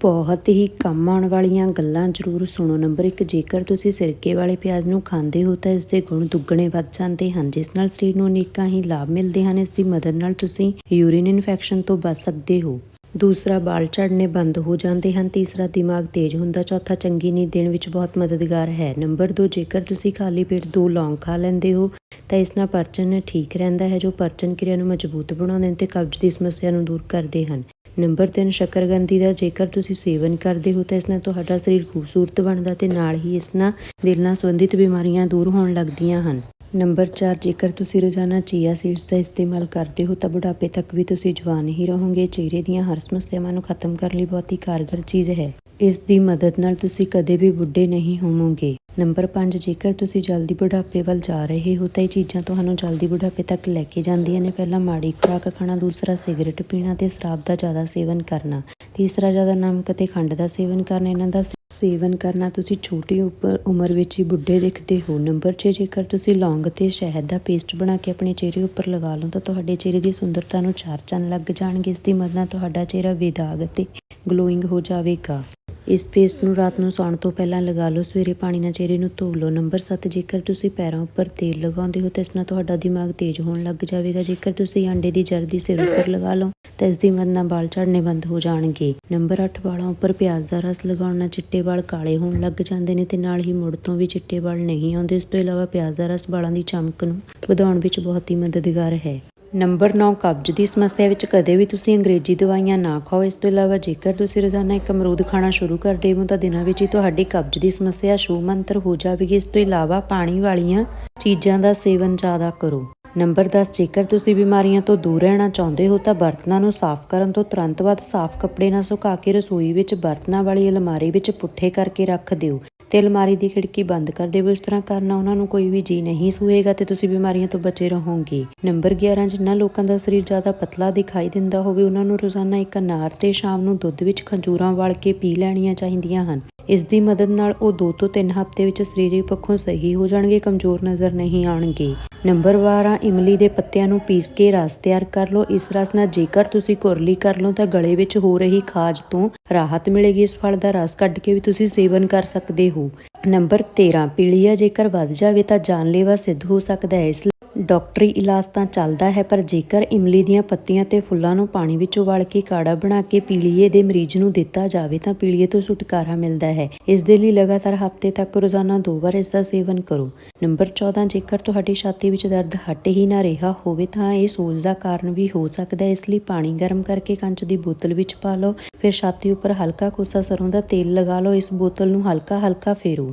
ਬਹੁਤ ਹੀ ਕੰਮ ਆਉਣ ਵਾਲੀਆਂ ਗੱਲਾਂ ਜ਼ਰੂਰ ਸੁਣੋ। ਨੰਬਰ 1 ਜੇਕਰ ਤੁਸੀਂ ਸਿਰਕੇ ਵਾਲੇ ਪਿਆਜ਼ ਨੂੰ ਖਾਂਦੇ ਹੋ ਤਾਂ ਇਸ ਦੇ ਗੁਣ ਦੁੱਗਣੇ ਵੱਧ ਜਾਂਦੇ ਹਨ, ਜਿਸ ਨਾਲ ਸਰੀਰ ਨੂੰ ਅਨੇਕਾਂ ਹੀ ਲਾਭ ਮਿਲਦੇ ਹਨ। ਇਸ ਦੀ ਮਦਦ ਨਾਲ ਤੁਸੀਂ ਯੂਰਿਨ ਇਨਫੈਕਸ਼ਨ ਤੋਂ ਬਚ ਸਕਦੇ ਹੋ। ਦੂਸਰਾ ਬਾਲ ਝੜਨੇ ਬੰਦ ਹੋ ਜਾਂਦੇ ਹਨ। ਤੀਸਰਾ, ਦਿਮਾਗ ਤੇਜ਼ ਹੁੰਦਾ। ਚੌਥਾ, ਚੰਗੀ ਨੀਂਦ ਦੇਣ ਵਿੱਚ ਬਹੁਤ ਮਦਦਗਾਰ ਹੈ। ਨੰਬਰ 2 ਜੇਕਰ ਤੁਸੀਂ ਖਾਲੀ ਪੇਟ ਦੋ ਲੌਂਗ ਖਾ ਲੈਂਦੇ ਹੋ, ਤਾਂ ਇਸ ਨਾਲ ਪਰਚਨ ਠੀਕ ਰਹਿੰਦਾ ਹੈ, ਜੋ ਪਰਚਨ ਕਿਰਿਆ ਨੂੰ ਮਜ਼ਬੂਤ ਬਣਾਉਂਦੇ ਹਨ ਤੇ ਕਬਜ਼ ਦੀ ਸਮੱਸਿਆ ਨੂੰ ਦੂਰ ਕਰਦੇ ਹਨ। ਨੰਬਰ 3 ਸ਼ੱਕਰਗੰਦੀ ਦਾ, ਜੇਕਰ ਤੁਸੀਂ ਸੇਵਨ ਕਰਦੇ ਹੋ ਤਾਂ ਇਸ ਨਾਲ ਤੁਹਾਡਾ ਸਰੀਰ ਖੂਬਸੂਰਤ ਬਣਦਾ ਤੇ ਨਾਲ ਹੀ ਇਸ ਨਾਲ ਦਿਲ ਨਾਲ ਸੰਬੰਧਿਤ ਬਿਮਾਰੀਆਂ ਦੂਰ ਹੋਣ ਲੱਗਦੀਆਂ ਹਨ। ਨੰਬਰ 4 ਜੇਕਰ ਤੁਸੀਂ ਰੋਜ਼ਾਨਾ ਚੀਆ ਸੀਡਸ ਦਾ ਇਸਤੇਮਾਲ ਕਰਦੇ ਹੋ ਤਾਂ ਬੁਢਾਪੇ ਤੱਕ ਵੀ ਤੁਸੀਂ ਜਵਾਨ ਹੀ ਰਹੋਗੇ। ਚਿਹਰੇ ਦੀਆਂ ਹਰ ਸਮੱਸਿਆਵਾਂ ਨੂੰ ਖਤਮ ਕਰਨ ਲਈ ਬਹੁਤ ਹੀ ਕਾਰਗਰ ਚੀਜ਼ ਹੈ। ਇਸ ਦੀ ਮਦਦ ਨਾਲ ਤੁਸੀਂ ਕਦੇ ਵੀ ਬੁੱਢੇ ਨਹੀਂ ਹੋਵੋਗੇ। ਨੰਬਰ 5 ਜੇਕਰ ਤੁਸੀਂ ਜਲਦੀ ਬੁਢਾਪੇ ਵੱਲ ਜਾ ਰਹੇ ਹੋ, ਤਾਂ ਇਹ ਚੀਜ਼ਾਂ ਤੁਹਾਨੂੰ ਜਲਦੀ ਬੁਢਾਪੇ ਤੱਕ ਲੈ ਕੇ ਜਾਂਦੀਆਂ ਨੇ। ਪਹਿਲਾ ਮਾੜੀ ਖੁਰਾਕ ਖਾਣਾ, ਦੂਸਰਾ ਸਿਗਰਟ ਪੀਣਾ ਤੇ ਸ਼ਰਾਬ ਦਾ ਜ਼ਿਆਦਾ ਸੇਵਨ ਕਰਨਾ। ਤੀਸਰਾ ਜ਼ਿਆਦਾ ਨਮਕ ਅਤੇ ਖੰਡ ਦਾ ਸੇਵਨ ਕਰਨਾ, ਇਹਨਾਂ ਦਾ ਸੇਵਨ ਕਰਨਾ, ਤੁਸੀਂ ਛੋਟੀ ਉਪਰ, ਉਮਰ ਵਿੱਚ ਹੀ ਬੁੱਢੇ ਦਿਖਦੇ ਹੋ। ਨੰਬਰ 6 ਜੇਕਰ ਤੁਸੀਂ ਲੌਂਗ ਤੇ ਸ਼ਹਿਦ ਦਾ ਪੇਸਟ ਬਣਾ ਕੇ ਆਪਣੇ ਚਿਹਰੇ ਉੱਪਰ ਲਗਾ ਲਓ, ਤਾਂ ਤੁਹਾਡੇ ਚਿਹਰੇ ਦੀ ਸੁੰਦਰਤਾ ਨੂੰ ਚਾਰ ਚੰਨ ਲੱਗ ਜਾਣਗੇ। ਇਸ ਦੀ ਮਦਦ ਨਾਲ ਤੁਹਾਡਾ ਚਿਹਰਾ ਬੇਦਾਗ ਅਤੇ ਗਲੋਇੰਗ ਹੋ ਜਾਵੇਗਾ। ਇਸ ਪੇਸਟ ਨੂੰ ਰਾਤ ਨੂੰ ਸੌਣ ਤੋਂ ਪਹਿਲਾਂ ਲਗਾ ਲਓ, ਸਵੇਰੇ ਪਾਣੀ ਨਾਲ ਚਿਹਰੇ ਨੂੰ ਧੋ ਲਓ। ਨੰਬਰ 7 ਜੇਕਰ ਤੁਸੀਂ ਪੈਰਾਂ ਉੱਪਰ ਤੇਲ ਲਗਾਉਂਦੇ ਹੋ, ਤਾਂ ਇਸ ਨਾਲ ਤੁਹਾਡਾ ਦਿਮਾਗ ਤੇਜ਼ ਹੋਣ ਲੱਗ ਜਾਵੇਗਾ। ਜੇਕਰ ਤੁਸੀਂ ਅੰਡੇ ਦੀ ਜਰਦੀ ਸਿਰ ਉੱਪਰ ਲਗਾ ਲਓ, ਤਾਂ ਇਸ ਦੀ ਮਦਦ ਨਾਲ ਵਾਲ ਝੜਨੇ ਬੰਦ ਹੋ ਜਾਣਗੇ। ਨੰਬਰ 8 ਵਾਲਾਂ ਉੱਪਰ ਪਿਆਜ਼ ਦਾ ਰਸ ਲਗਾਉਣ ਨਾਲ ਚਿੱਟੇ ਵਾਲ ਕਾਲੇ ਹੋਣ ਲੱਗ ਜਾਂਦੇ ਨੇ ਤੇ ਨਾਲ ਹੀ ਮੁੜ ਤੋਂ ਵੀ ਚਿੱਟੇ ਵਾਲ ਨਹੀਂ ਆਉਂਦੇ। ਇਸ ਤੋਂ ਇਲਾਵਾ ਪਿਆਜ਼ ਦਾ ਰਸ ਵਾਲਾਂ ਦੀ ਚਮਕ ਨੂੰ ਵਧਾਉਣ ਵਿੱਚ ਬਹੁਤ ਹੀ ਮਦਦਗਾਰ ਹੈ। ਨੰਬਰ 9 ਕਬਜ਼ ਦੀ ਸਮੱਸਿਆ ਵਿੱਚ ਕਦੇ ਵੀ ਤੁਸੀਂ ਅੰਗਰੇਜ਼ੀ ਦਵਾਈਆਂ ਨਾ ਖਾਓ। ਇਸ ਤੋਂ ਇਲਾਵਾ ਜੇਕਰ ਤੁਸੀਂ ਰੋਜ਼ਾਨਾ ਇੱਕ ਅਮਰੂਦ ਖਾਣਾ ਸ਼ੁਰੂ ਕਰ ਦੇਵੋ, ਤਾਂ ਦਿਨਾਂ ਵਿੱਚ ਹੀ ਤੁਹਾਡੀ ਕਬਜ਼ ਦੀ ਸਮੱਸਿਆ ਸ਼ੂਮੰਤਰ ਹੋ ਜਾਵੇਗੀ। ਇਸ ਤੋਂ ਇਲਾਵਾ ਪਾਣੀ ਵਾਲੀਆਂ ਚੀਜ਼ਾਂ ਦਾ ਸੇਵਨ ਜ਼ਿਆਦਾ ਕਰੋ। ਨੰਬਰ 10 ਜੇਕਰ ਤੁਸੀਂ ਬਿਮਾਰੀਆਂ ਤੋਂ ਦੂਰ ਰਹਿਣਾ ਚਾਹੁੰਦੇ ਹੋ ਤਾਂ ਬਰਤਨਾਂ ਨੂੰ ਸਾਫ਼ ਕਰਨ ਤੋਂ ਤੁਰੰਤ ਬਾਅਦ ਸਾਫ਼ ਕੱਪੜੇ ਨਾਲ ਸੁਕਾ ਕੇ ਰਸੋਈ ਵਿੱਚ ਬਰਤਨਾਂ ਵਾਲੀ ਅਲਮਾਰੀ ਵਿੱਚ ਪੁੱਠੇ ਕਰਕੇ ਰੱਖ ਦਿਓ ਤੇ ਅਲਮਾਰੀ ਦੀ ਖਿੜਕੀ ਬੰਦ ਕਰ ਦਿਓ। ਇਸ ਤਰ੍ਹਾਂ ਕਰਨਾ ਉਹਨਾਂ ਨੂੰ ਕੋਈ ਵੀ ਜੀ ਨਹੀਂ ਸੂਏਗਾ ਤੇ ਤੁਸੀਂ ਬਿਮਾਰੀਆਂ ਤੋਂ ਬਚੇ ਰਹੋਗੇ। ਨੰਬਰ 11 ਜਿਨ੍ਹਾਂ ਲੋਕਾਂ ਦਾ ਸਰੀਰ ਜ਼ਿਆਦਾ ਪਤਲਾ ਦਿਖਾਈ ਦਿੰਦਾ ਹੋਵੇ, ਉਹਨਾਂ ਨੂੰ ਰੋਜ਼ਾਨਾ ਇੱਕ ਅਨਾਰ ਤੇ ਸ਼ਾਮ ਨੂੰ ਦੁੱਧ ਵਿੱਚ ਖੰਜੂਰਾਂ ਵਾਲ ਕੇ ਪੀ ਲੈਣੀਆਂ ਚਾਹੀਦੀਆਂ ਹਨ। ਇਸ ਦੀ ਮਦਦ ਨਾਲ ਉਹ 2 ਤੋਂ 3 ਹਫ਼ਤੇ ਵਿੱਚ ਸਰੀਰਕ ਪੱਖੋਂ ਸਹੀ ਹੋ ਜਾਣਗੇ, ਕਮਜ਼ੋਰ ਨਜ਼ਰ ਨਹੀਂ ਆਣਗੇ ਨੰਬਰ 12 ਇਮਲੀ ਦੇ ਪੱਤਿਆਂ ਨੂੰ ਪੀਸ ਕੇ ਰਸ ਤਿਆਰ ਕਰ ਲਓ। ਇਸ ਰਸ ਨਾਲ ਜੇਕਰ ਤੁਸੀਂ ਕੁਰਲੀ ਕਰ ਲਓ ਤਾਂ ਗਲੇ ਵਿੱਚ ਹੋ ਰਹੀ ਖਾਜ ਤੋਂ ਰਾਹਤ ਮਿਲੇਗੀ। ਇਸ ਫਲ ਦਾ ਰਸ ਕੱਢ ਕੇ ਵੀ ਤੁਸੀਂ ਸੇਵਨ ਕਰ ਸਕਦੇ ਹੋ। ਨੰਬਰ 13 ਪੀਲੀਆ ਜੇਕਰ ਵੱਧ ਜਾਵੇ ਤਾਂ ਜਾਨਲੇਵਾ ਸਿੱਧ ਹੋ ਸਕਦਾ ਹੈ। ਇਸ ਡਾਕਟਰੀ ਇਲਾਜ ਤਾਂ ਚੱਲਦਾ ਹੈ, ਪਰ ਜੇਕਰ ਇਮਲੀ ਦੀਆਂ ਪੱਤੀਆਂ ਤੇ ਫੁੱਲਾਂ ਨੂੰ ਪਾਣੀ ਵਿੱਚ ਉਬਾਲ ਕੇ ਕਾੜਾ ਬਣਾ ਕੇ ਪੀਲੀਏ ਦੇ ਮਰੀਜ਼ ਨੂੰ ਦਿੱਤਾ ਜਾਵੇ, ਤਾਂ ਪੀਲੀਏ ਤੋਂ ਛੁਟਕਾਰਾ ਮਿਲਦਾ ਹੈ। ਇਸ ਦੇ ਲਈ ਲਗਾਤਾਰ ਹਫ਼ਤੇ ਤੱਕ ਰੋਜ਼ਾਨਾ ਦੋ ਵਾਰ ਇਸ ਦਾ ਸੇਵਨ ਕਰੋ। ਨੰਬਰ 14 ਜੇਕਰ ਤੁਹਾਡੀ ਛਾਤੀ ਵਿੱਚ ਦਰਦ ਹਟ ਹੀ ਨਾ ਰਿਹਾ ਹੋਵੇ, ਤਾਂ ਇਹ ਸੋਜ ਦਾ ਕਾਰਨ ਵੀ ਹੋ ਸਕਦਾ ਹੈ। ਇਸ ਲਈ ਪਾਣੀ ਗਰਮ ਕਰਕੇ ਕੰਚ ਦੀ ਬੋਤਲ ਵਿੱਚ ਪਾ ਲਓ, ਫਿਰ ਛਾਤੀ ਉੱਪਰ ਹਲਕਾ ਕੋਸਾ ਸਰੋਂ ਦਾ ਤੇਲ ਲਗਾ ਲਓ, ਇਸ ਬੋਤਲ ਨੂੰ ਹਲਕਾ ਹਲਕਾ ਫੇਰੋ।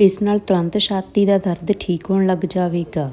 ਇਸ ਨਾਲ ਤੁਰੰਤ ਛਾਤੀ ਦਾ ਦਰਦ ਠੀਕ ਹੋਣ ਲੱਗ ਜਾਵੇਗਾ।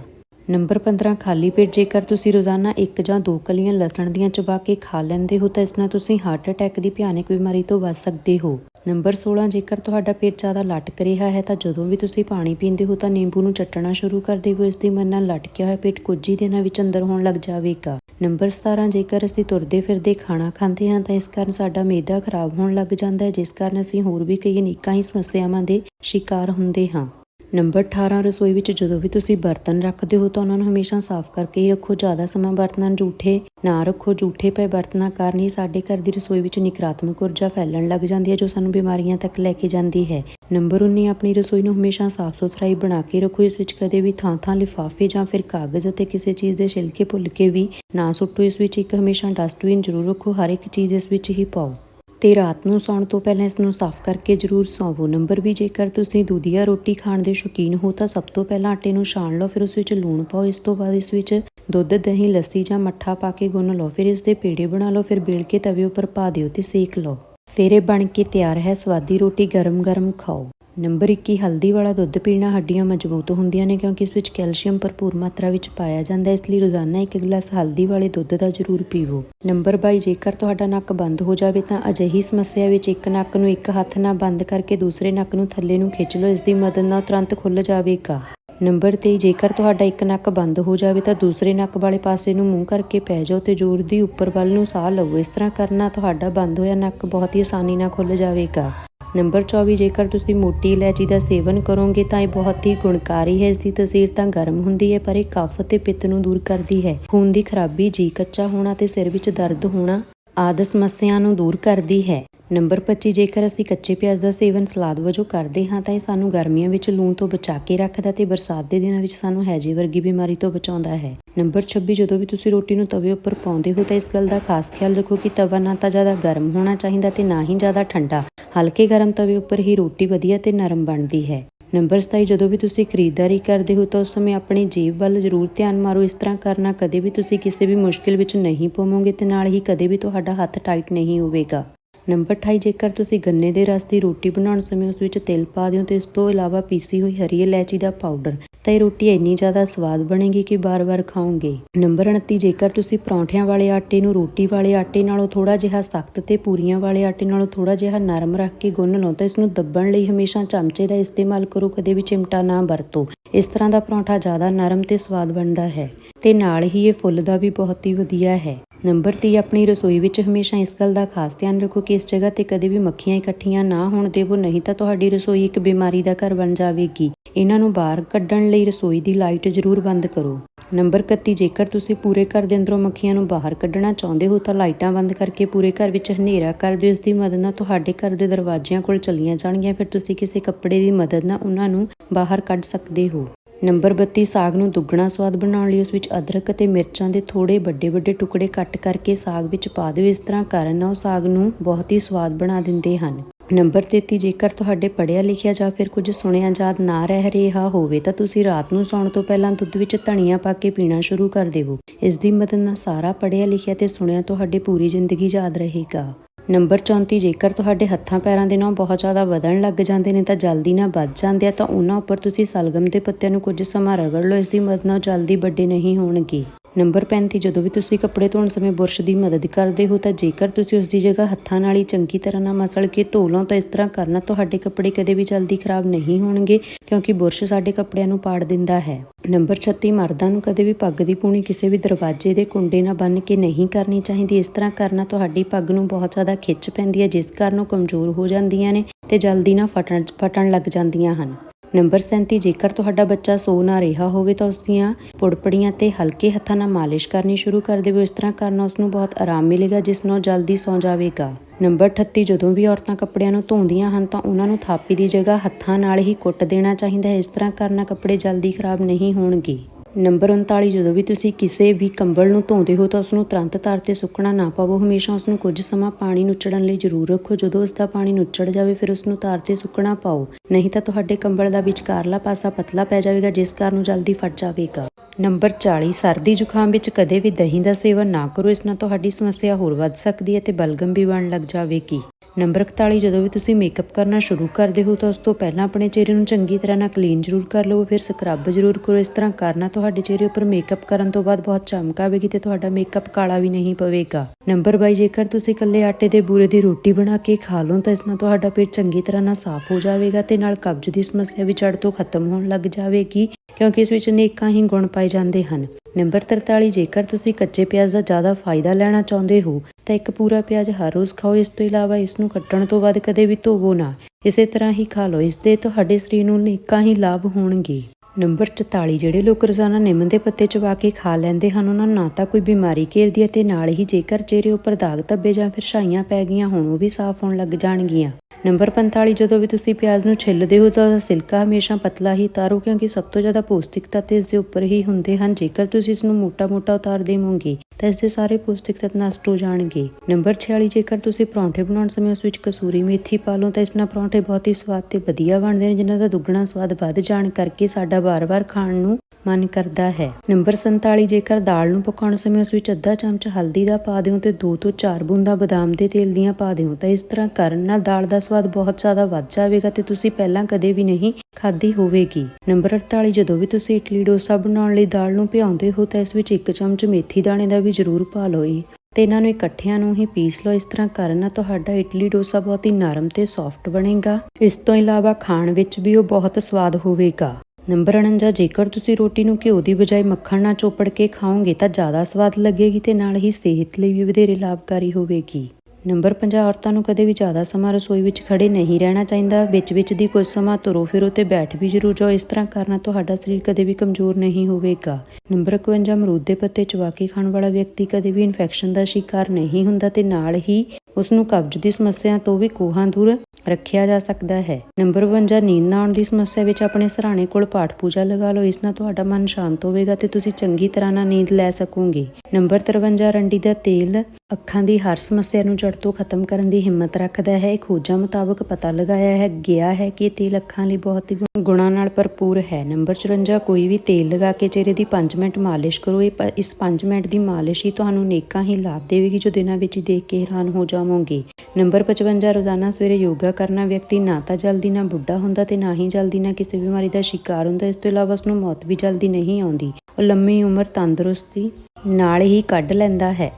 ਨੰਬਰ 15 ਖਾਲੀ ਪੇਟ, ਜੇਕਰ ਤੁਸੀਂ ਰੋਜ਼ਾਨਾ ਇੱਕ ਜਾਂ ਦੋ ਕਲੀਆਂ ਲਸਣ ਦੀਆਂ ਚਬਾ ਕੇ ਖਾ ਲੈਂਦੇ ਹੋ, ਤਾਂ ਇਸ ਨਾਲ ਤੁਸੀਂ ਹਾਰਟ ਅਟੈਕ ਦੀ ਭਿਆਨਕ ਬਿਮਾਰੀ ਤੋਂ ਬਚ ਸਕਦੇ ਹੋ। ਨੰਬਰ 16 ਜੇਕਰ ਤੁਹਾਡਾ ਪੇਟ ਜ਼ਿਆਦਾ ਲਟਕ ਰਿਹਾ ਹੈ, ਤਾਂ ਜਦੋਂ ਵੀ ਤੁਸੀਂ ਪਾਣੀ ਪੀਂਦੇ ਹੋ, ਤਾਂ ਨਿੰਬੂ ਨੂੰ ਚੱਟਣਾ ਸ਼ੁਰੂ ਕਰ ਦਿਓ। ਇਸ ਦੀ ਮਨ ਨਾਲ ਲਟਕਿਆ ਹੋਇਆ ਪੇਟ ਕੁਝ ਹੀ ਦਿਨਾਂ ਵਿੱਚ ਅੰਦਰ ਹੋਣ ਲੱਗ ਜਾਵੇਗਾ। ਨੰਬਰ 17 ਜੇਕਰ ਅਸੀਂ ਤੁਰਦੇ ਫਿਰਦੇ ਖਾਣਾ ਖਾਂਦੇ ਹਾਂ, ਤਾਂ ਇਸ ਕਾਰਨ ਸਾਡਾ ਮੇਦਾ ਖਰਾਬ ਹੋਣ ਲੱਗ ਜਾਂਦਾ ਹੈ, ਜਿਸ ਕਾਰਨ ਅਸੀਂ ਹੋਰ ਵੀ ਕਈ ਅਨੇਕਾਂ ਹੀ ਸਮੱਸਿਆਵਾਂ ਦੇ ਸ਼ਿਕਾਰ ਹੁੰਦੇ ਹਾਂ। ਨੰਬਰ 18 ਰਸੋਈ ਵਿੱਚ ਜਦੋਂ ਵੀ ਤੁਸੀਂ ਬਰਤਨ ਰੱਖਦੇ ਹੋ ਤਾਂ ਉਹਨਾਂ ਨੂੰ ਹਮੇਸ਼ਾ ਸਾਫ਼ ਕਰਕੇ ਹੀ ਰੱਖੋ। ਜ਼ਿਆਦਾ ਸਮਾਂ ਬਰਤਨਾਂ ਨੂੰ ਝੂਠੇ ਨਾ ਰੱਖੋ। ਝੂਠੇ ਪਏ ਬਰਤਨਾਂ ਕਾਰਨ ਹੀ ਸਾਡੇ ਘਰ ਦੀ ਰਸੋਈ ਵਿੱਚ ਨਕਾਰਾਤਮਕ ਊਰਜਾ ਫੈਲਣ ਲੱਗ ਜਾਂਦੀ ਹੈ, ਜੋ ਸਾਨੂੰ ਬਿਮਾਰੀਆਂ ਤੱਕ ਲੈ ਕੇ ਜਾਂਦੀ ਹੈ। ਨੰਬਰ 19 ਆਪਣੀ ਰਸੋਈ ਨੂੰ ਹਮੇਸ਼ਾ ਸਾਫ਼ ਸੁਥਰਾਈ ਬਣਾ ਕੇ ਰੱਖੋ। ਇਸ ਵਿੱਚ ਕਦੇ ਵੀ ਥਾਂ-ਥਾਂ ਲਿਫਾਫੇ ਜਾਂ ਫਿਰ ਕਾਗਜ਼ ਅਤੇ ਕਿਸੇ ਚੀਜ਼ ਦੇ ਛਿਲਕੇ ਭੁੱਲ ਕੇ ਵੀ ਨਾ ਸੁੱਟੋ। ਇਸ ਵਿੱਚ ਇੱਕ ਹਮੇਸ਼ਾ ਡਸਟਬਿਨ ਜ਼ਰੂਰ ਰੱਖੋ। ਹਰ ਇੱਕ ਚੀਜ਼ ਇਸ ਵਿੱਚ ਹੀ ਪਾਓ। ਤੇ ਰਾਤ ਨੂੰ ਸੌਣ ਤੋਂ ਪਹਿਲਾਂ ਇਸ ਨੂੰ ਸਾਫ਼ ਕਰਕੇ ਜ਼ਰੂਰ ਸੌਵੋ। ਨੰਬਰ ਵੀ ਜੇਕਰ ਤੁਸੀਂ ਦੁਧੀਆ ਰੋਟੀ ਖਾਣ ਦੇ ਸ਼ੌਕੀਨ ਹੋ ਤਾਂ ਸਭ ਤੋਂ ਪਹਿਲਾਂ ਆਟੇ ਨੂੰ ਛਾਣ ਲਓ, ਫਿਰ ਉਸ ਵਿੱਚ ਲੂਣ ਪਾਓ। ਇਸ ਤੋਂ ਬਾਅਦ ਇਸ ਵਿੱਚ ਦੁੱਧ, ਦਹੀਂ, ਲੱਸੀ ਜਾਂ ਮੱਠਾ ਪਾ ਕੇ ਗੁੰਨ ਲਓ। ਫਿਰ ਇਸ ਦੇ ਪੇੜੇ ਬਣਾ ਲਓ, ਫਿਰ ਬੇਲ ਕੇ ਤਵੇ ਉੱਪਰ ਪਾ ਦਿਓ ਤੇ ਸੇਕ ਲਓ। ਫਿਰ ਇਹ ਬਣ ਕੇ ਤਿਆਰ ਹੈ, ਸਵਾਦੀ ਰੋਟੀ ਗਰਮ-ਗਰਮ ਖਾਓ। ਨੰਬਰ 21 ਹਲਦੀ ਵਾਲਾ ਦੁੱਧ ਪੀਣਾ ਹੱਡੀਆਂ ਮਜ਼ਬੂਤ ਹੁੰਦੀਆਂ ਨੇ ਕਿਉਂਕਿ ਇਸ ਵਿੱਚ ਕੈਲਸ਼ੀਅਮ ਭਰਪੂਰ ਮਾਤਰਾ ਵਿੱਚ ਪਾਇਆ ਜਾਂਦਾ ਹੈ, ਇਸ ਲਈ ਰੋਜ਼ਾਨਾ ਇੱਕ ਗਲਾਸ ਹਲਦੀ ਵਾਲੇ ਦੁੱਧ ਦਾ ਜ਼ਰੂਰ ਪੀਵੋ। ਨੰਬਰ 22 ਜੇਕਰ ਤੁਹਾਡਾ ਨੱਕ ਬੰਦ ਹੋ ਜਾਵੇ ਤਾਂ ਅਜਿਹੀ ਸਮੱਸਿਆ ਵਿੱਚ ਇੱਕ ਨੱਕ ਨੂੰ ਇੱਕ ਹੱਥ ਨਾਲ ਬੰਦ ਕਰਕੇ ਦੂਸਰੇ ਨੱਕ ਨੂੰ ਥੱਲੇ ਨੂੰ ਖਿੱਚ ਲਓ, ਇਸ ਦੀ ਮਦਦ ਨਾਲ ਤੁਰੰਤ ਖੁੱਲ ਜਾਵੇਗਾ। ਨੰਬਰ 23 ਜੇਕਰ ਤੁਹਾਡਾ ਇੱਕ ਨੱਕ ਬੰਦ ਹੋ ਜਾਵੇ ਤਾਂ ਦੂਸਰੇ ਨੱਕ ਵਾਲੇ ਪਾਸੇ ਨੂੰ ਮੂੰਹ ਕਰਕੇ ਪੈ ਜਾਓ ਤੇ ਜ਼ੋਰ ਦੀ ਉੱਪਰ ਵੱਲ ਨੂੰ ਸਾਹ ਲਵੋ। ਇਸ ਤਰ੍ਹਾਂ ਕਰਨਾ ਤੁਹਾਡਾ ਬੰਦ ਹੋਇਆ ਨੱਕ ਬਹੁਤ ਹੀ ਆਸਾਨੀ ਨਾਲ ਖੁੱਲ ਜਾਵੇਗਾ। ਨੰਬਰ 24 ਜੇਕਰ ਤੁਸੀਂ ਮੋਟੀ ਇਲਾਇਚੀ ਦਾ ਸੇਵਨ ਕਰੋਗੇ, ਤਾਂ ਇਹ ਬਹੁਤ ਹੀ ਗੁਣਕਾਰੀ ਹੈ। ਇਸ ਦੀ ਤਸੀਰ ਤਾਂ ਗਰਮ ਹੁੰਦੀ ਹੈ, ਪਰ ਇਹ ਕਫ ਤੇ ਪਿੱਤ ਨੂੰ ਦੂਰ ਕਰਦੀ ਹੈ। ਖੂਨ ਦੀ ਖਰਾਬੀ ਜੀ ਕੱਚਾ ਹੋਣਾ ਤੇ ਸਿਰ ਵਿੱਚ ਦਰਦ ਹੋਣਾ ਆਦਿ ਸਮੱਸਿਆ ਨੂੰ ਦੂਰ ਕਰਦੀ ਹੈ। ਨੰਬਰ 25 ਜੇਕਰ ਅਸੀਂ ਕੱਚੇ ਪਿਆਜ਼ ਦਾ ਸੇਵਨ ਸਲਾਦ ਵਜੋਂ ਕਰਦੇ ਹਾਂ, ਤਾਂ ਇਹ ਸਾਨੂੰ ਗਰਮੀਆਂ ਵਿੱਚ ਲੂਣ ਤੋਂ ਬਚਾ ਕੇ ਰੱਖਦਾ ਤੇ ਬਰਸਾਤ ਦੇ ਦਿਨਾਂ ਵਿੱਚ ਸਾਨੂੰ ਹੈਜੇ ਵਰਗੀ ਬਿਮਾਰੀ ਤੋਂ ਬਚਾਉਂਦਾ ਹੈ। ਨੰਬਰ 26 ਜਦੋਂ ਵੀ ਤੁਸੀਂ ਰੋਟੀ ਨੂੰ ਤਵੇ ਉੱਪਰ ਪਾਉਂਦੇ ਹੋ, ਤਾਂ ਇਸ ਗੱਲ ਦਾ ਖਾਸ ਖਿਆਲ ਰੱਖੋ ਕਿ ਤਵਾ ਨਾ ਤਾਂ ਜ਼ਿਆਦਾ ਗਰਮ ਹੋਣਾ ਚਾਹੀਦਾ ਤੇ ਨਾ ਹੀ ਜ਼ਿਆਦਾ ਠੰਡਾ। ਹਲਕੇ ਗਰਮ ਤਵੇ ਉੱਪਰ ਹੀ ਰੋਟੀ ਵਧੀਆ ਤੇ ਨਰਮ ਬਣਦੀ ਹੈ। ਨੰਬਰ 27 ਜਦੋਂ ਵੀ ਤੁਸੀਂ ਖਰੀਦਦਾਰੀ ਕਰਦੇ ਹੋ, ਤਾਂ ਉਸ ਸਮੇਂ ਆਪਣੀ ਜੇਬ ਵੱਲ ਜ਼ਰੂਰ ਧਿਆਨ ਮਾਰੋ। ਇਸ ਤਰ੍ਹਾਂ ਕਰਨਾ ਕਦੇ ਵੀ ਤੁਸੀਂ ਕਿਸੇ ਵੀ ਮੁਸ਼ਕਿਲ ਵਿੱਚ ਨਹੀਂ ਪਵੋਗੇ ਤੇ ਨਾਲ ਹੀ ਕਦੇ ਵੀ ਤੁਹਾਡਾ ਹੱਥ ਟਾਈਟ ਨਹੀਂ ਹੋਵੇਗਾ। ਨੰਬਰ 28 ਜੇਕਰ ਤੁਸੀਂ ਗੰਨੇ ਦੇ ਰਸ ਦੀ ਰੋਟੀ ਬਣਾਉਣ ਸਮੇਂ ਉਸ ਵਿੱਚ ਤਿਲ ਪਾ ਦਿਓ ਤੇ ਇਸ ਤੋਂ ਇਲਾਵਾ ਪੀਸੀ ਹੋਈ ਹਰੀ ਇਲਾਇਚੀ ਦਾ ਪਾਊਡਰ, ਤਾਂ ਇਹ ਰੋਟੀ ਇੰਨੀ ਜ਼ਿਆਦਾ ਸਵਾਦ ਬਣੇਗੀ ਕਿ ਬਾਰ-ਬਾਰ ਖਾਓਗੇ। ਨੰਬਰ 29 ਜੇਕਰ ਤੁਸੀਂ ਪਰੌਂਠਿਆਂ ਵਾਲੇ ਆਟੇ ਨੂੰ ਰੋਟੀ ਵਾਲੇ ਆਟੇ ਨਾਲੋਂ ਥੋੜਾ ਜਿਹਾ ਸਖਤ ਤੇ ਪੂਰੀਆਂ ਵਾਲੇ ਆਟੇ ਨਾਲੋਂ ਥੋੜਾ ਜਿਹਾ ਨਰਮ ਰੱਖ ਕੇ ਗੁੰਨ ਲਓ, ਤਾਂ ਇਸ ਨੂੰ ਦੱਬਣ ਲਈ ਹਮੇਸ਼ਾ ਚਮਚੇ ਦਾ ਇਸਤੇਮਾਲ ਕਰੋ, ਕਦੇ ਵੀ ਚਿਮਟਾ ਨਾ ਵਰਤੋ। ਇਸ ਤਰ੍ਹਾਂ ਦਾ ਪਰੌਂਠਾ ਜ਼ਿਆਦਾ ਨਰਮ ਤੇ ਸਵਾਦ ਬਣਦਾ ਹੈ ਤੇ ਨਾਲ ਹੀ ਇਹ ਫੁੱਲ ਦਾ ਵੀ ਬਹੁਤ ਹੀ ਵਧੀਆ ਹੈ। ਨੰਬਰ 3 ਆਪਣੀ ਰਸੋਈ ਵਿੱਚ ਹਮੇਸ਼ਾ ਇਸ ਗੱਲ ਦਾ ਖਾਸ ਧਿਆਨ ਰੱਖੋ ਕਿ ਇਸ ਜਗ੍ਹਾ ਤੇ ਕਦੇ ਵੀ ਮੱਖੀਆਂ ਇਕੱਠੀਆਂ ਨਾ ਹੋਣ ਦੇਵੋ, ਨਹੀਂ ਤਾਂ ਤੁਹਾਡੀ ਰਸੋਈ ਇੱਕ ਬਿਮਾਰੀ ਦਾ ਘਰ ਬਣ ਜਾਵੇਗੀ। ਇਹਨਾਂ ਨੂੰ ਬਾਹਰ ਕੱਢਣ ਲਈ ਰਸੋਈ ਦੀ ਲਾਈਟ ਜ਼ਰੂਰ ਬੰਦ ਕਰੋ। ਨੰਬਰ 31 ਜੇਕਰ ਤੁਸੀਂ ਪੂਰੇ ਘਰ ਦੇ ਅੰਦਰੋਂ ਮੱਖੀਆਂ ਨੂੰ ਬਾਹਰ ਕੱਢਣਾ ਚਾਹੁੰਦੇ ਹੋ ਤਾਂ ਲਾਈਟਾਂ ਬੰਦ ਕਰਕੇ ਪੂਰੇ ਘਰ ਵਿੱਚ ਹਨੇਰਾ ਕਰ ਦਿਓ ਇਸ ਦੀ ਮਦਦ ਨਾਲ ਤੁਹਾਡੇ ਘਰ ਦੇ ਦਰਵਾਜ਼ਿਆਂ ਕੋਲ ਚਲੀਆਂ ਜਾਣਗੀਆਂ। ਫਿਰ ਤੁਸੀਂ ਕਿਸੇ ਕੱਪੜੇ ਦੀ ਮਦਦ ਨਾਲ ਉਹਨਾਂ ਨੂੰ ਬਾਹਰ ਕੱਢ ਸਕਦੇ ਹੋ। ਨੰਬਰ 32 ਸਾਗ ਨੂੰ ਦੁੱਗਣਾ ਸਵਾਦ ਬਣਾਉਣ ਲਈ ਉਸ ਵਿੱਚ ਅਦਰਕ ਅਤੇ ਮਿਰਚਾਂ ਦੇ ਥੋੜੇ ਵੱਡੇ ਵੱਡੇ ਟੁਕੜੇ ਕੱਟ ਕਰਕੇ ਸਾਗ ਵਿੱਚ ਪਾ ਦਿਓ। ਇਸ ਤਰ੍ਹਾਂ ਕਰਨ ਨਾਲ ਉਹ ਸਾਗ ਨੂੰ ਬਹੁਤ ਹੀ ਸਵਾਦ ਬਣਾ ਦਿੰਦੇ ਹਨ। ਨੰਬਰ 33 ਜੇਕਰ ਤੁਹਾਡੇ ਪੜਿਆ ਲਿਖਿਆ ਜਾਂ ਫਿਰ ਕੁਝ ਸੁਣਿਆ ਯਾਦ ਨਾ ਰਹਿ ਰਿਹਾ ਹੋਵੇ, ਤਾਂ ਤੁਸੀਂ ਰਾਤ ਨੂੰ ਸੌਣ ਤੋਂ ਪਹਿਲਾਂ ਦੁੱਧ ਵਿੱਚ ਧਨੀਆ ਪਾ ਕੇ ਪੀਣਾ ਸ਼ੁਰੂ ਕਰ ਦੇਵੋ। ਇਸ ਦੀ ਮਦਦ ਨਾਲ ਸਾਰਾ ਪੜਿਆ ਲਿਖਿਆ ਤੇ ਸੁਣਿਆ ਤੁਹਾਡੇ ਪੂਰੀ ਜ਼ਿੰਦਗੀ ਯਾਦ ਰਹੇਗਾ। ਨੰਬਰ 34 ਜੇਕਰ ਤੁਹਾਡੇ ਹੱਥਾਂ ਪੈਰਾਂ ਦੇ ਨਹੁੰ ਬਹੁਤ ਜ਼ਿਆਦਾ ਵਧਣ ਲੱਗ ਜਾਂਦੇ ਨੇ ਤਾਂ ਜਲਦੀ ਨਾ ਵੱਧ ਜਾਂਦੇ ਆ ਤਾਂ ਉਹਨਾਂ ਉੱਪਰ ਤੁਸੀਂ ਸਲਗਮ ਦੇ ਪੱਤਿਆਂ ਨੂੰ ਕੁਝ ਸਮਾਂ ਰਗੜ ਲਓ, ਇਸ ਦੀ ਮਦਦ ਨਾਲ ਜਲਦੀ ਵੱਡੇ ਨਹੀਂ ਹੋਣਗੇ। ਨੰਬਰ 35 ਜਦੋਂ ਵੀ ਤੁਸੀਂ ਕੱਪੜੇ ਧੋਣ ਸਮੇਂ ਬੁਰਸ਼ ਦੀ ਮਦਦ ਕਰਦੇ ਹੋ ਤਾਂ ਜੇਕਰ ਤੁਸੀਂ ਉਸ ਦੀ ਜਗ੍ਹਾ ਹੱਥਾਂ ਨਾਲ ਹੀ ਚੰਗੀ ਤਰ੍ਹਾਂ ਨਾਲ ਮਸਲ ਕੇ ਧੋ ਲਓ ਤਾਂ ਇਸ ਤਰ੍ਹਾਂ ਕਰਨਾ ਤੁਹਾਡੇ ਕੱਪੜੇ ਕਦੇ ਵੀ ਜਲਦੀ ਖਰਾਬ ਨਹੀਂ ਹੋਣਗੇ ਕਿਉਂਕਿ ਬੁਰਸ਼ ਸਾਡੇ ਕੱਪੜਿਆਂ ਨੂੰ ਪਾੜ ਦਿੰਦਾ ਹੈ। ਨੰਬਰ 36 ਮਰਦਾਂ ਨੂੰ ਕਦੇ ਵੀ ਪੱਗ ਦੀ ਪੂਣੀ ਕਿਸੇ ਵੀ ਦਰਵਾਜ਼ੇ ਦੇ ਕੁੰਡੇ ਨਾਲ ਬੰਨ੍ਹ ਕੇ ਨਹੀਂ ਕਰਨੀ ਚਾਹੀਦੀ। ਇਸ ਤਰ੍ਹਾਂ ਕਰਨਾ ਤੁਹਾਡੀ ਪੱਗ ਨੂੰ ਬਹੁਤ ਜ਼ਿਆਦਾ ਖਿੱਚ ਪੈਂਦੀ ਹੈ, ਜਿਸ ਕਾਰਨ ਉਹ ਕਮਜ਼ੋਰ ਹੋ ਜਾਂਦੀਆਂ ਨੇ ਤੇ ਜਲਦੀ ਨਾਲ ਫਟਣ ਫਟਣ ਲੱਗ ਜਾਂਦੀਆਂ ਹਨ। ਨੰਬਰ 37 ਜੇਕਰ ਤੁਹਾਡਾ ਬੱਚਾ ਸੋ ਨਾ ਰਿਹਾ ਹੋਵੇ ਤਾਂ ਉਸ ਦੀਆਂ ਪੁੜਪੜੀਆਂ ਤੇ ਹਲਕੇ ਹੱਥਾਂ ਨਾਲ ਮਾਲਿਸ਼ ਕਰਨੀ ਸ਼ੁਰੂ ਕਰ ਦੇਵੋ। ਇਸ ਤਰ੍ਹਾਂ ਕਰਨ ਨਾਲ ਉਸ ਨੂੰ ਬਹੁਤ ਆਰਾਮ ਮਿਲੇਗਾ, ਜਿਸ ਨਾਲ ਉਹ ਜਲਦੀ ਸੌਂ ਜਾਵੇਗਾ। ਨੰਬਰ 38 ਜਦੋਂ ਵੀ ਔਰਤਾਂ ਕੱਪੜਿਆਂ ਨੂੰ ਧੋਂਦੀਆਂ ਹਨ ਤਾਂ ਉਹਨਾਂ ਨੂੰ ਥਾਪੀ ਦੀ ਜਗ੍ਹਾ ਹੱਥਾਂ ਨਾਲ ਹੀ ਕੁੱਟ ਦੇਣਾ ਚਾਹੀਦਾ ਹੈ। ਇਸ ਤਰ੍ਹਾਂ ਕਰਨ ਨਾਲ ਕੱਪੜੇ ਜਲਦੀ ਖਰਾਬ ਨਹੀਂ ਹੋਣਗੇ। ਨੰਬਰ 39 ਜਦੋਂ ਵੀ ਤੁਸੀਂ ਕਿਸੇ ਵੀ ਕੰਬਲ ਨੂੰ ਧੋਂਦੇ ਹੋ ਤਾਂ ਉਸ ਨੂੰ ਤੁਰੰਤ ਤਾਰ ਤੇ ਸੁੱਕਣਾ ਨਾ ਪਾਵੋ। ਹਮੇਸ਼ਾ ਉਸ ਨੂੰ ਕੁਝ ਸਮਾਂ ਪਾਣੀ ਨੁੱਚੜਨ ਲਈ ਜ਼ਰੂਰ ਰੱਖੋ। ਜਦੋਂ ਉਸ ਦਾ ਪਾਣੀ ਨੁੱਚੜ ਜਾਵੇ, ਫਿਰ ਉਸ ਨੂੰ ਤਾਰ ਤੇ ਸੁੱਕਣਾ ਪਾਓ। ਨਹੀਂ ਤਾਂ ਤੁਹਾਡੇ ਕੰਬਲ ਦਾ ਵਿਚਕਾਰਲਾ ਪਾਸਾ ਪਤਲਾ ਪੈ ਜਾਵੇਗਾ, ਜਿਸ ਕਾਰਨ ਉਹ ਜਲਦੀ ਫਟ ਜਾਵੇਗਾ। ਨੰਬਰ 40 ਸਰਦੀ ਜ਼ੁਕਾਮ ਵਿੱਚ ਕਦੇ ਵੀ ਦਹੀਂ ਦਾ ਸੇਵਨ ਨਾ ਕਰੋ। ਇਸ ਨਾਲ ਤੁਹਾਡੀ ਸਮੱਸਿਆ ਹੋਰ ਵੱਧ ਸਕਦੀ ਹੈ ਤੇ ਬਲਗਮ ਵੀ ਬਣਨ ਲੱਗ ਜਾਵੇਗੀ। ਨੰਬਰ 41 ਜਦੋਂ ਵੀ ਤੁਸੀਂ ਮੇਕਅਪ ਕਰਨਾ ਸ਼ੁਰੂ ਕਰਦੇ ਹੋ ਤਾਂ ਉਸ ਤੋਂ ਪਹਿਲਾਂ ਆਪਣੇ ਚਿਹਰੇ ਨੂੰ ਚੰਗੀ ਤਰ੍ਹਾਂ ਨਾਲ ਕਲੀਨ ਜ਼ਰੂਰ ਕਰ ਲਵੋ, ਫਿਰ ਸਕਰਬ ਜ਼ਰੂਰ ਕਰੋ। ਇਸ ਤਰ੍ਹਾਂ ਕਰਨਾ ਤੁਹਾਡੇ ਚਿਹਰੇ ਉੱਪਰ ਮੇਕਅਪ ਕਰਨ ਤੋਂ ਬਾਅਦ ਬਹੁਤ ਚਮਕ ਆਵੇਗੀ ਤੇ ਤੁਹਾਡਾ ਮੇਕਅਪ ਕਾਲਾ ਵੀ ਨਹੀਂ ਪਵੇਗਾ। ਨੰਬਰ 22 ਜੇਕਰ ਤੁਸੀਂ ਇਕੱਲੇ ਆਟੇ ਦੇ ਬੂਰੇ ਦੀ ਰੋਟੀ ਬਣਾ ਕੇ ਖਾ ਲਓ ਤਾਂ ਇਸ ਨਾਲ ਤੁਹਾਡਾ ਪੇਟ ਚੰਗੀ ਤਰ੍ਹਾਂ ਨਾਲ ਸਾਫ਼ ਹੋ ਜਾਵੇਗਾ ਤੇ ਨਾਲ ਕਬਜ਼ ਦੀ ਸਮੱਸਿਆ ਵੀ ਜੜ ਤੋਂ ਖਤਮ ਹੋਣ ਲੱਗ ਜਾਵੇਗੀ, ਕਿਉਂਕਿ ਇਸ ਵਿੱਚ ਅਨੇਕਾਂ ਹੀ ਗੁਣ ਪਾਏ ਜਾਂਦੇ ਹਨ। ਨੰਬਰ 43 ਜੇਕਰ ਤੁਸੀਂ ਕੱਚੇ ਪਿਆਜ਼ ਦਾ ਜ਼ਿਆਦਾ ਫਾਇਦਾ ਲੈਣਾ ਚਾਹੁੰਦੇ ਹੋ, ਤਾਂ ਇੱਕ ਪੂਰਾ ਪਿਆਜ਼ ਹਰ ਰੋਜ਼ ਖਾਓ। ਇਸ ਤੋਂ ਇਲਾਵਾ ਇਸ ਨੂੰ ਕੱਟਣ ਤੋਂ ਬਾਅਦ ਕਦੇ ਵੀ ਧੋਵੋ ਨਾ। ਇਸੇ ਤਰ੍ਹਾਂ ਹੀ ਖਾ ਲਓ। ਇਸ ਦੇ ਤੁਹਾਡੇ ਸਰੀਰ ਨੂੰ ਅਨੇਕਾਂ ਹੀ ਲਾਭ ਹੋਣਗੇ। ਨੰਬਰ 44 ਜਿਹੜੇ ਲੋਕ ਰੋਜ਼ਾਨਾ ਨਿੰਮ ਦੇ ਪੱਤੇ ਚਬਾ ਕੇ ਖਾ ਲੈਂਦੇ ਹਨ, ਉਹਨਾਂ ਨੂੰ ਨਾ ਤਾਂ ਕੋਈ ਬਿਮਾਰੀ ਘੇਰਦੀ ਹੈ ਤੇ ਨਾਲ ਹੀ ਜੇਕਰ ਚਿਹਰੇ ਉੱਪਰ ਦਾਗ ਧੱਬੇ ਜਾਂ ਫਿਰ ਛਾਈਆਂ ਪੈ ਗਈਆਂ ਹੋਣ, ਉਹ ਵੀ ਸਾਫ਼ ਹੋਣ ਲੱਗ ਜਾਣਗੀਆਂ। ਨੰਬਰ 45 ਜਦੋਂ ਵੀ ਤੁਸੀਂ ਪਿਆਜ਼ ਨੂੰ ਛਿੱਲਦੇ ਹੋ ਤਾਂ ਉਹਦਾ ਸਿਲਕਾ ਹਮੇਸ਼ਾ ਪਤਲਾ ਹੀ ਉਤਾਰੋ ਕਿਉਂਕਿ ਸਭ ਤੋਂ ਜ਼ਿਆਦਾ ਪੌਸ਼ਟਿਕ ਤੱਤ ਇਸ ਦੇ ਉੱਪਰ ਹੀ ਹੁੰਦੇ ਹਨ। ਜੇਕਰ ਤੁਸੀਂ ਇਸ ਨੂੰ ਮੋਟਾ-ਮੋਟਾ ਉਤਾਰ ਦੇਵੋਗੇ ਤਾਂ ਇਸ ਦੇ ਸਾਰੇ ਪੌਸ਼ਟਿਕ ਤੱਤ ਨਸ਼ਟ ਹੋ ਜਾਣਗੇ। ਨੰਬਰ 46 ਜੇਕਰ ਤੁਸੀਂ ਪਰੌਂਠੇ ਬਣਾਉਣ ਸਮੇਂ ਉਸ ਵਿੱਚ ਕਸੂਰੀ ਮੇਥੀ ਪਾ ਲਓ ਤਾਂ ਇਸ ਨਾਲ ਪਰੌਂਠੇ ਬਹੁਤ ਹੀ ਸਵਾਦ ਤੇ ਵਧੀਆ ਬਣਦੇ ਨੇ, ਜਿਨ੍ਹਾਂ ਦਾ ਦੁੱਗਣਾ ਸਵਾਦ ਵੱਧ ਜਾਣ ਕਰਕੇ ਸਾਡਾ ਵਾਰ-ਵਾਰ ਖਾਣ ਨੂੰ ਮਨ ਕਰਦਾ ਹੈ। ਨੰਬਰ 47 ਜੇਕਰ ਦਾਲ ਨੂੰ ਪਕਾਉਣ ਸਮੇਂ ਉਸ ਵਿੱਚ ਅੱਧਾ ਚਮਚ ਹਲਦੀ ਦਾ ਪਾ ਦਿਓ ਤੇ 2 ਤੋਂ 4 ਬੂੰਦਾਂ ਬਦਾਮ ਦੇ ਤੇਲ ਦੀਆਂ ਪਾ ਦਿਓ ਤਾਂ ਇਸ ਤਰ੍ਹਾਂ ਕਰਨ ਨਾਲ ਦਾਲ ਦਾ ਸਵਾਦ ਬਹੁਤ ਜ਼ਿਆਦਾ ਵੱਧ ਜਾਵੇਗਾ ਤੇ ਤੁਸੀਂ ਪਹਿਲਾਂ ਕਦੇ ਵੀ ਨਹੀਂ ਖਾਧੀ ਹੋਵੇਗੀ। ਨੰਬਰ 48 ਜਦੋਂ ਵੀ ਤੁਸੀਂ ਇਡਲੀ ਡੋਸਾ ਬਣਾਉਣ ਲਈ ਦਾਲ ਨੂੰ ਭਿਆਉਂਦੇ ਹੋ ਤਾਂ ਇਸ ਵਿੱਚ 1 ਚਮਚ ਮੇਥੀ ਦਾਣੇ ਦਾ ਵੀ ਜ਼ਰੂਰ ਪਾ ਲਓ ਜੀ। ਤੇ ਇਹਨਾਂ ਨੂੰ ਇਕੱਠਿਆਂ ਨੂੰ ਹੀ ਪੀਸ ਲਓ। ਇਸ ਤਰ੍ਹਾਂ ਕਰਨ ਨਾਲ ਤੁਹਾਡਾ ਇਡਲੀ ਡੋਸਾ ਬਹੁਤ ਹੀ ਨਰਮ ਤੇ ਸੌਫਟ ਬਣੇਗਾ। ਇਸ ਤੋਂ ਇਲਾਵਾ ਖਾਣ ਵਿੱਚ ਵੀ ਉਹ ਬਹੁਤ ਸਵਾਦ ਹੋਵੇਗਾ। ਨੰਬਰ 49 ਜੇਕਰ ਤੁਸੀਂ ਰੋਟੀ ਨੂੰ ਘਿਓ ਦੀ ਬਜਾਏ ਮੱਖਣ ਨਾਲ ਚੋਪੜ ਕੇ ਖਾਓਗੇ ਤਾਂ ਜ਼ਿਆਦਾ ਸਵਾਦ ਲੱਗੇਗੀ ਤੇ ਨਾਲ ਹੀ ਸਿਹਤ ਲਈ ਵੀ ਵਧੇਰੇ ਲਾਭਕਾਰੀ ਹੋਵੇਗੀ। ਨੰਬਰ 50 ਔਰਤਾਂ ਨੂੰ ਕਦੇ ਵੀ ਜ਼ਿਆਦਾ ਸਮਾਂ ਰਸੋਈ ਵਿੱਚ ਖੜੇ ਨਹੀਂ ਰਹਿਣਾ ਚਾਹੀਦਾ। ਵਿੱਚ ਵਿੱਚ ਦੀ ਕੁਝ ਸਮਾਂ ਤੁਰੋ ਫਿਰੋ ਤੇ ਬੈਠ ਵੀ ਜ਼ਰੂਰ ਜਾਓ। ਇਸ ਤਰ੍ਹਾਂ ਕਰਨ ਤੁਹਾਡਾ ਸਰੀਰ ਕਦੇ ਵੀ ਕਮਜ਼ੋਰ ਨਹੀਂ ਹੋਵੇਗਾ। ਨੰਬਰ 51 ਅਮਰੂਦ ਦੇ ਪੱਤੇ ਚਬਾ ਕੇ ਖਾਣ ਵਾਲਾ ਵਿਅਕਤੀ ਕਦੇ ਵੀ ਇਨਫੈਕਸ਼ਨ ਦਾ ਸ਼ਿਕਾਰ ਨਹੀਂ ਹੁੰਦਾ ਤੇ ਨਾਲ ਹੀ ਉਸ ਨੂੰ ਕਬਜ਼ ਦੀ ਸਮੱਸਿਆ ਤੋਂ ਵੀ ਕੋਹਾਂ ਦੂਰ ਰੱਖਿਆ ਜਾ ਸਕਦਾ ਹੈ। ਨੰਬਰ 52 ਨੀਂਦ ਨਾ ਆਉਣ ਦੀ ਸਮੱਸਿਆ ਵਿੱਚ ਆਪਣੇ ਸਰਾਣੇ ਕੋਲ ਪਾਠ ਪੂਜਾ ਲਗਾ ਲਓ। ਇਸ ਨਾਲ ਤੁਹਾਡਾ ਮਨ ਸ਼ਾਂਤ ਹੋਵੇਗਾ ਤੇ ਤੁਸੀਂ ਚੰਗੀ ਤਰ੍ਹਾਂ ਨਾਲ ਨੀਂਦ ਲੈ ਸਕੋਗੇ। ਨੰਬਰ 53 ਰੰਡੀ ਦਾ ਤੇਲ ਅੱਖਾਂ ਦੀ ਹਰ ਸਮੱਸਿਆ ਨੂੰ ਜੜ ਤੋਂ ਖਤਮ ਕਰਨ ਦੀ ਹਿੰਮਤ ਰੱਖਦਾ ਹੈ। ਇਹ ਖੋਜਾਂ ਮੁਤਾਬਕ ਪਤਾ ਲਗਾਇਆ ਹੈ, ਗਿਆ ਹੈ ਕਿ ਇਹ ਤੇਲ ਅੱਖਾਂ ਲਈ ਬਹੁਤ ਹੀ ਗੁਣ- ਗੁਣਾਂ ਨਾਲ ਭਰਪੂਰ ਹੈ। ਨੰਬਰ 54 ਕੋਈ ਵੀ ਤੇਲ ਲਗਾ ਕੇ ਚਿਹਰੇ ਦੀ 5 ਮਿੰਟ ਮਾਲਿਸ਼ ਕਰੋ। ਇਸ 5 ਮਿੰਟ ਦੀ ਮਾਲਿਸ਼ ਹੀ ਤੁਹਾਨੂੰ ਨੇਕਾਂ ਹੀ ਲਾਭ ਦੇਵੇਗੀ ਜੋ ਦਿਨਾਂ ਵਿੱਚ ਹੀ ਦੇਖ ਕੇ ਹੈਰਾਨ ਹੋ ਜਾਵੋਗੇ ਨੰਬਰ 55 ਰੋਜ਼ਾਨਾ ਸਵੇਰੇ ਯੋਗਾ ਕਰਨਾ, ਵਿਅਕਤੀ ਨਾ ਤਾਂ ਜਲਦੀ, ਨਾ ਬੁੱਢਾ ਹੁੰਦਾ ਤੇ ਨਾ ਹੀ ਜਲਦੀ, ਨਾ ਕਿਸੇ ਬਿਮਾਰੀ ਦਾ ਸ਼ਿਕਾਰ ਹੁੰਦਾ, ਇਸ ਤੋਂ ਇਲਾਵਾ ਉਸ ਨੂੰ ਮੌਤ ਵੀ ਜਲਦੀ ਨਹੀਂ ਆਉਂਦੀ। ਉਹ ਲੰਮੀ ਉਮਰ ਤੰਦਰੁਸਤੀ ਨਾਲ ਹੀ ਕੱਢ ਲੈਂਦਾ ਹੈ।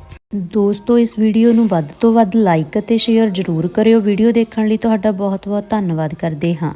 ਦੋਸਤੋ, ਇਸ ਵੀਡੀਓ ਨੂੰ ਵੱਧ ਤੋਂ ਵੱਧ ਲਾਈਕ ਅਤੇ ਸ਼ੇਅਰ ਜ਼ਰੂਰ ਕਰਿਓ। ਵੀਡੀਓ ਦੇਖਣ ਲਈ ਤੁਹਾਡਾ ਬਹੁਤ ਬਹੁਤ ਧੰਨਵਾਦ ਕਰਦੇ ਹਾਂ।